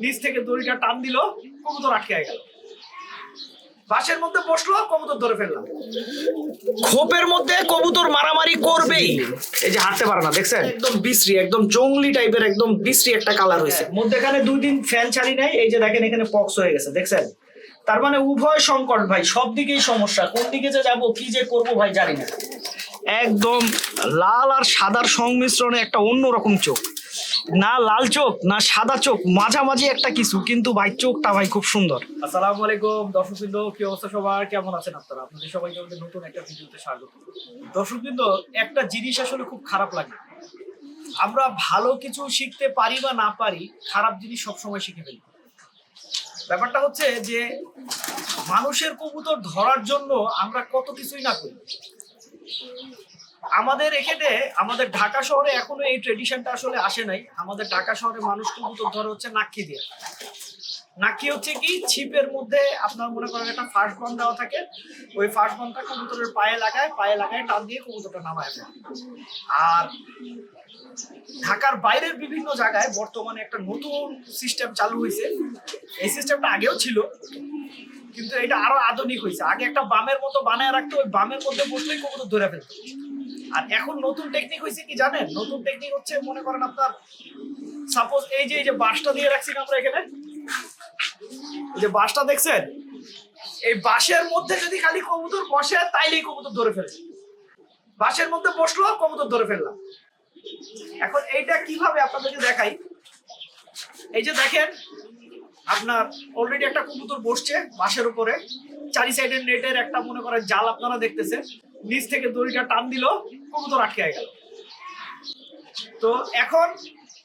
নিচ থেকে দড়িটা টান দিল, কবুতর আটকে গেল। বাসের মধ্যে বসল, কবুতর ধরে ফেললাম। খোপের মধ্যে কবুতর মারামারি করবেই। এই যে হাঁটতে পারে না, দেখছেন? একদম বিশ্রী, একদম জঙ্গলি টাইপের, একদম বিশ্রী একটা কালার হয়েছে। মধ্যেখানে দুই দিন ফ্যান ছাড়ি নাই, এই যে দেখেন এখানে পক্স হয়ে গেছে, দেখছেন? তার মানে উভয় সংকট ভাই, সব দিকেই সমস্যা। কোন দিকে যে যাব, কি যে করব ভাই, জানি না। একদম লাল আর সাদার সংমিশ্রণে একটা অন্যরকম চোখ। না লাল চোখ, না সাদা চোখ, মাঝামাঝি একটা কিছু, কিন্তু ভাই চোখটা ভাই খুব সুন্দর। আসসালামু আলাইকুম, দর্শকবৃন্দ, কি অবস্থা সবার? কেমন আছেন আপনারা? আপনাদের সবাইকে আমাদের নতুন একটা ভিডিওতে স্বাগত। দর্শকবৃন্দ, একটা জিনিস আসলে খুব খারাপ লাগে। আমরা ভালো কিছু শিখতে পারি বা না পারি, খারাপ জিনিস সবসময় শিখে ফেলি। ব্যাপারটা হচ্ছে যে, মানুষের কবুতর ধরার জন্য আমরা কত কিছুই না করি। আমাদের এখানে, আমাদের ঢাকা শহরে এখনও এই ট্রেডিশনটা আসলে আসে নাই। আমাদের ঢাকা শহরে মানুষ কবুতর ধরে হচ্ছে নাক্কি দিয়ে। নাক্কি হচ্ছে কি, ছিপের মধ্যে আপনার মনে করেন একটা ফার্স্ট বন দেওয়া থাকে। ওই ফার্স্ট বনটা কবুতরের পায়ে লাগায় পায়ে লাগায় টান দিয়ে কবুতরটা নামায়। আর ঢাকার বাইরের বিভিন্ন জায়গায় বর্তমানে একটা নতুন সিস্টেম চালু হয়েছে। এই সিস্টেমটা আগেও ছিল, কিন্তু এটা আরও আধুনিক হয়েছে। আগে একটা বামের মতো বানায় রাখতো, ওই বামের মধ্যে বসলেই কবুতর ধরে ফেলতো। আর এখন নতুন টেকনিক হয়েছে কি জানেন? নতুন টেকনিক হচ্ছে, মনে করেন আপনার সাপোজ এই যে এই যে বাঁশটা দিয়ে রাখছি আমরা এখানে? যে বাঁশটা দেখছেন? এই বাঁশের মধ্যে যদি খালি কবুতর বসে, তাইলেই কবুতর ধরে ফেলবে বাঁশের মধ্যে বসল, কবুতর ধরে ফেললাম। এখন এইটা কীভাবে আপনাদেরকে দেখাই? এই যে দেখেন, আপনার অলরেডি একটা কবুতর বসছে বাঁশের উপরে। চারি সাইডের নেটের একটা, মনে করেন, জাল আপনারা দেখতেছেন। নিচ থেকে দড়িটা টান দিল, কবুতর আটকে গেল। তো এখন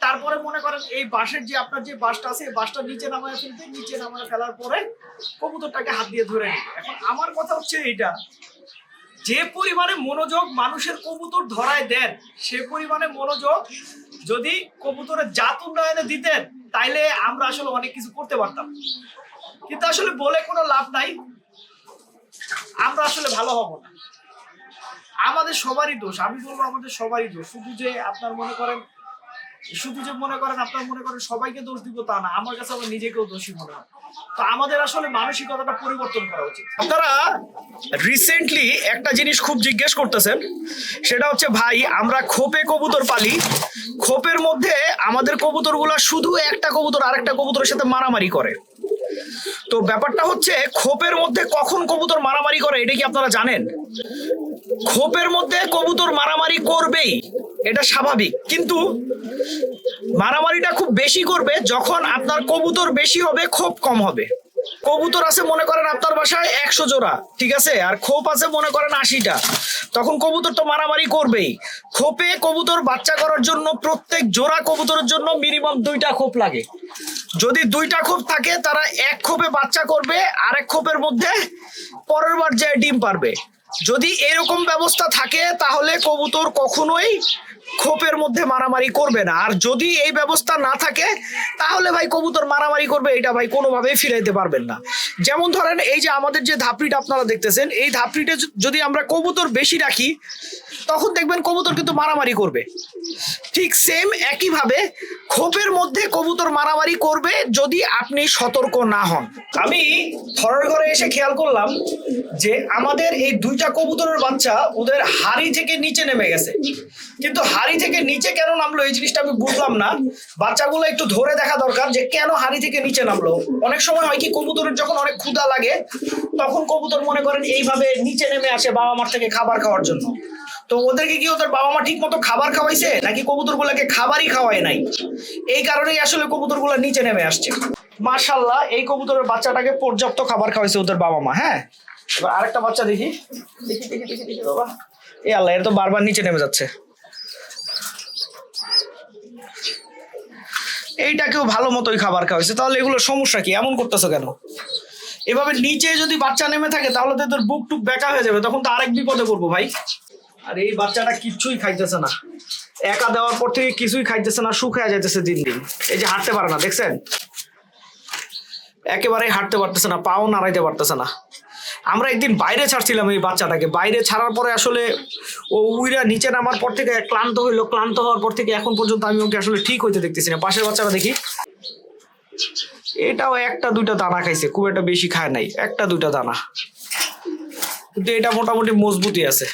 তারপরে মনে করেন এই বাঁশের যে আপনার যে বাঁশটা আছে, এই বাঁশটা নিচে নামায় ফেলতে, নিচে নামায় ফেলার পরে কবুতরটাকে হাত দিয়ে ধরে এখন আমার কথা হচ্ছে এইটা, যে পরিমাণে মনোযোগ মানুষের কবুতর ধরায় দেন, সে পরিমাণে মনোযোগ যদি কবুতরের জাত উন্নয়নে দিতেন, তাইলে আমরা আসলে অনেক কিছু করতে পারতাম। কিন্তু আসলে বলে কোনো লাভ নাই, আমরা আসলে ভালো হব না। আমাদের সবারই দোষ, আমি বলব আমাদের সবারই দোষ। শুধু যে আপনার মনে করেন, শুধু যে মনে করেন আপনার মনে করেন সবাইকে দোষ দিব তা না, আমার কাছে আমার নিজেকেও দোষী মনে হয়। তো আমাদের আসলে মানসিকতাটা পরিবর্তন করা উচিত। আপনারা রিসেন্টলি একটা জিনিস খুব জিজ্ঞেস করতেছেন, সেটা হচ্ছে, ভাই, আমরা খোপে কবুতর পালি, খোপের মধ্যে আমাদের কবুতরগুলো শুধু একটা কবুতর, আরেকটা কবুতরের সাথে মারামারি করে। তো ব্যাপারটা হচ্ছে, খোপের মধ্যে কখন কবুতর মারামারি করে, এটা কি আপনারা জানেন? খোপের মধ্যে কবুতর মারামারি করবেই, এটা স্বাভাবিক। কিন্তু মারামারিটা খুব বেশি করবে যখন আপনার কবুতর বেশি হবে, খোপ কম হবে। কবুতর আছে, মনে করেন আপনার বাসায় একশো জোড়া, ঠিক আছে? আর খোপ আছে, মনে করেন আশিটা। তখন কবুতর তো মারামারি করবেই। খোপে কবুতর বাচ্চা করার জন্য প্রত্যেক জোড়া কবুতরের জন্য মিনিমাম দুইটা খোপ লাগে। যদি দুইটা খোপ থাকে, তারা এক খোপে বাচ্চা করবে আর এক খোপের মধ্যে পরের বার যে ডিম পারবে। যদি এরকম ব্যবস্থা থাকে, তাহলে কবুতর কখনোই খোপের মধ্যে মারামারি করবে না। আর যদি এই ব্যবস্থা না থাকে, তাহলে ভাই কবুতর মারামারি করবে, এটা ভাই কোনোভাবেই ফিরাইতে পারবেন না। যেমন ধরেন, এই যে আমাদের যে ধাপড়িটা আপনারা দেখতেছেন, এই ধাপড়িটা যদি আমরা কবুতর বেশি রাখি তখন দেখবেন কবুতর কিন্তু মারামারি করবে। ঠিক সেম একইভাবে খোপের মধ্যে কবুতর মারামারি করবে যদি আপনি সতর্ক না হন। আমি থরের ঘরে এসে খেয়াল করলাম যে আমাদের এই দুইটা কবুতরের বাচ্চা ওদের হাড়ি থেকে নিচে নেমে গেছে। কিন্তু হাড়ি থেকে নিচে কেন নামলো এই জিনিসটা আমি বুঝলাম না। বাচ্চাগুলো একটু ধরে দেখা দরকার যে কেন হাড়ি থেকে নিচে নামলো। অনেক সময় হয় কি কবুতরের যখন অনেক ক্ষুধা লাগে, তখন কবুতর মনে করেন এইভাবে নিচে নেমে আসে বাবা মার থেকে খাবার খাওয়ার জন্য। তো ওদেরকে কি ওদের বাবা মা ঠিক মতো খাবার খাওয়াইছে? নাকি কবুতর গুলাকে খাবারই খাওয়ায় নাই? এই কারণেই আসলে কবুতরগুলা নিচে নেমে আসছে। মাশাল্লাহ এই কবুতরের বাচ্চাটাকে পর্যাপ্ত খাবার খাওয়াইছে ওদের বাবা মা হ্যাঁ? এবার আরেকটা বাচ্চা দেখি। দেখি দেখি দেখি দেখি, বাবা। এ আল্লাহ, এর তো বারবার নিচে নেমে যাচ্ছে। এইটাকেও ভালো মতোই খাবার খাওয়াইছে। তাহলে এগুলো সমস্যা কি? এমন করতেছো কেন? এভাবে নিচে যদি বাচ্চা নেমে থাকে, তাহলে তো তোর বুক টুক বেকা হয়ে যাবে। তখন তো আরেক বিপদে পড়ব ভাই। আর এই বাচ্চাটা কিচ্ছুই খাইতেছে না। একা দেওয়ার পর থেকে কিছুই খাইতেছে না, শুকায় যাইতেছে দিন দিন। এই যে হাঁটতে পারে না, দেখছেন? একেবারেই হাঁটতে পারতেছে না, পাও নাড়াইতে পারতেছে না। আমরা একদিন বাইরে ছাড়ছিলাম এই বাচ্চাটাকে। বাইরে ছাড়ার পরে আসলে ও উইরা নিচে নামার পর থেকে ক্লান্ত হইল, ক্লান্ত হওয়ার পর থেকে এখন পর্যন্ত আমি ওকে আসলে ঠিক হইতে দেখতেছি না। পাশের বাচ্চাটা দেখি। এটাও একটা দুইটা দানা খাইছে, খুব একটা বেশি খায় নাই, একটা দুইটা দানা। কিন্তু এটা মোটামুটি মজবুতই আছে।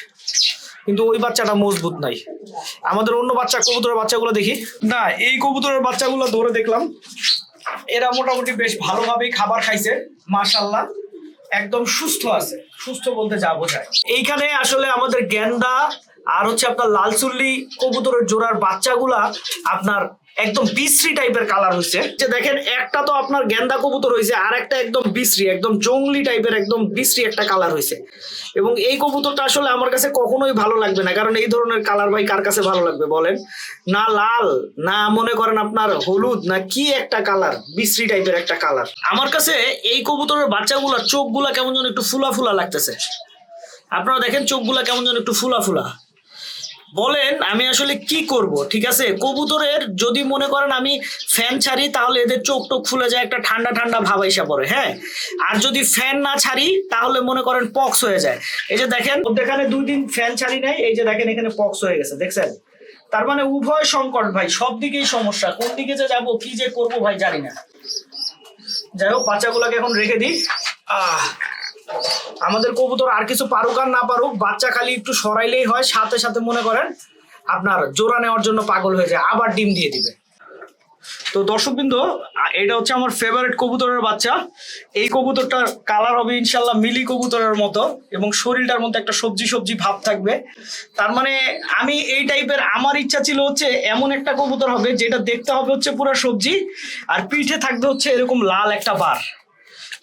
কিন্তু ওই বাচ্চাটা মজবুত নাই। আমাদের অন্য বাচ্চা কবুতরের বাচ্চাগুলো দেখি। না, এই কবুতরের বাচ্চাগুলো ধরে দেখলাম। এরা মোটামুটি বেশ ভালোভাবেই খাবার খাইছে মাশাল্লাহ একদম সুস্থ আছে। সুস্থ বলতে যা বোঝায়। এইখানে আসলে আমাদের গেন্দা আর হচ্ছে আপনার লালচুল্লি কবুতরের জোড়ার বাচ্চাগুলা আপনার একদম বিশ্রী টাইপের কালার হয়েছে যে দেখেন, একটা তো আপনার গেন্দা কবুতর হয়েছে আর একটা একদম বিশ্রী একদম জঙ্গলি টাইপের একদম বিশ্রী একটা কালার হয়েছে এবং এই কবুতরটা আসলে আমার কাছে কখনোই ভালো লাগবে না, কারণ এই ধরনের কালার ভাই কার কাছে ভালো লাগবে বলেন? না লাল, না মনে করেন আপনার হলুদ, না কি একটা কালার বিশ্রী টাইপের একটা কালার আমার কাছে এই কবুতরের বাচ্চাগুলোর চোখগুলা কেমন যেন একটু ফুলা ফুলা লাগতেছে। আপনারা দেখেন চোখগুলা কেমন যেন একটু ফুলা ফুলা। বলেন আমি আসলে কি করব, ঠিক আছে? কবুতরের যদি মনে করেন আমি ফ্যান ছাড়ি, তাহলে এদের চোখ টোক ফুলে যায়, একটা ঠান্ডা ঠান্ডা ভাব এসে পড়ে হ্যাঁ? আর যদি ফ্যান না ছাড়ি, তাহলে মনে করেন পক্স হয়ে যায়। এই যে দেখেন এখানে দুই দিন ফ্যান ছাড়ি নাই, এই যে দেখেন এখানে পক্স হয়ে গেছে, দেখছেন? তার মানে উভয় সংকট ভাই, সব দিকেই সমস্যা। কোন দিকে যে যাব, কি যে করব ভাই, জানি না। যাই হোক, বাচ্চাগুলোকে এখন রেখে দিই। আহ আমাদের কবুতর আর কিছু পারুক আর না পারুক, বাচ্চা খালি একটু সরাইলেই হয়, সাথে সাথে মনে করেন আপনার জোড়া নেওয়ার জন্য পাগল হয়ে যায়, আবার ডিম দিয়ে দিবে। তো দর্শকবৃন্দ, এটা হচ্ছে আমার ফেভারিট কবুতরের বাচ্চা। এই কবুতরটার কালার হবে ইনশাল্লাহ মিলি কবুতরের মতো এবং শরীরটার মধ্যে একটা সবজি সবজি ভাব থাকবে। তার মানে আমি এই টাইপের, আমার ইচ্ছা ছিল হচ্ছে এমন একটা কবুতর হবে, যেটা দেখতে হবে হচ্ছে পুরো সবজি, আর পিঠে থাকবে হচ্ছে এরকম লাল একটা বার।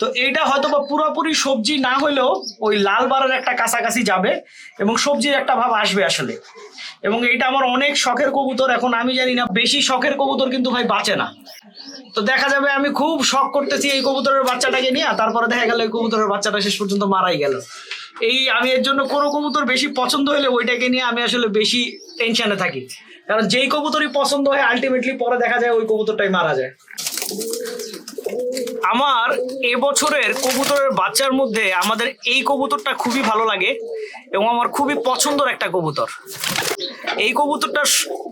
তো এইটা হয়তো বা পুরোপুরি সবজি না হলেও ওই লাল বারের একটা কাছাকাছি যাবে এবং সবজির একটা ভাব আসবে আসলে। এবং এইটা আমার অনেক শখের কবুতর, এখন আমি জানি না, বেশি শখের কবুতর কিন্তু ভাই বাঁচে না। তো দেখা যাবে আমি খুব শখ করতেছি এই কবুতরের বাচ্চাটাকে নিয়ে, তারপরে দেখা গেল এই কবুতরের বাচ্চাটা শেষ পর্যন্ত মারাই গেল। এই আমি এর জন্য কোনো কবুতর বেশি পছন্দ হলে ওইটাকে নিয়ে আমি আসলে বেশি টেনশনে থাকি। কারণ যেই কবুতরই পছন্দ হয় আলটিমেটলি পরে দেখা যায় ওই কবুতরটাই মারা যায়। আমার এবছরের কবুতরের বাচ্চার মধ্যে আমাদের এই কবুতরটা খুবই ভালো লাগে এবং আমার খুবই পছন্দের একটা কবুতর। এই কবুতরটা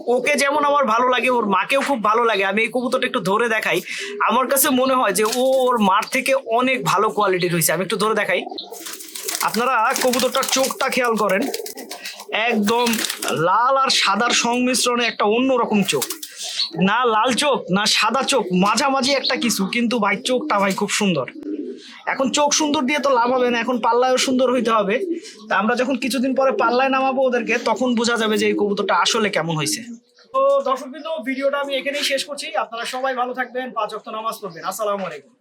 ওকে যেমন আমার ভালো লাগে, ওর মাকেও খুব ভালো লাগে। আমি এই কবুতরটা একটু ধরে দেখাই। আমার কাছে মনে হয় যে ও ওর মার থেকে অনেক ভালো কোয়ালিটির হয়েছে। আমি একটু ধরে দেখাই। আপনারা কবুতরটার চোখটা খেয়াল করেন। একদম লাল আর সাদার সংমিশ্রণে একটা অন্যরকম চোখ। না লাল চোখ, না সাদা চোখ, মাঝামাঝি একটা কিছু, কিন্তু ভাই চোখটা ভাই খুব সুন্দর। এখন চোখ সুন্দর দিয়ে তো লাভ হবে না, এখন পাল্লায়ও সুন্দর হইতে হবে। তা আমরা যখন কিছুদিন পরে পাল্লায় নামাবো ওদেরকে, তখন বোঝা যাবে যে এই কবুতরটা আসলে কেমন হয়েছে তো দর্শক ভিডিওটা আমি এখানেই শেষ করছি। আপনারা সবাই ভালো থাকবেন, পাঁচ অক্ট নামাজ পড়বেন। আসসালামু আলাইকুম।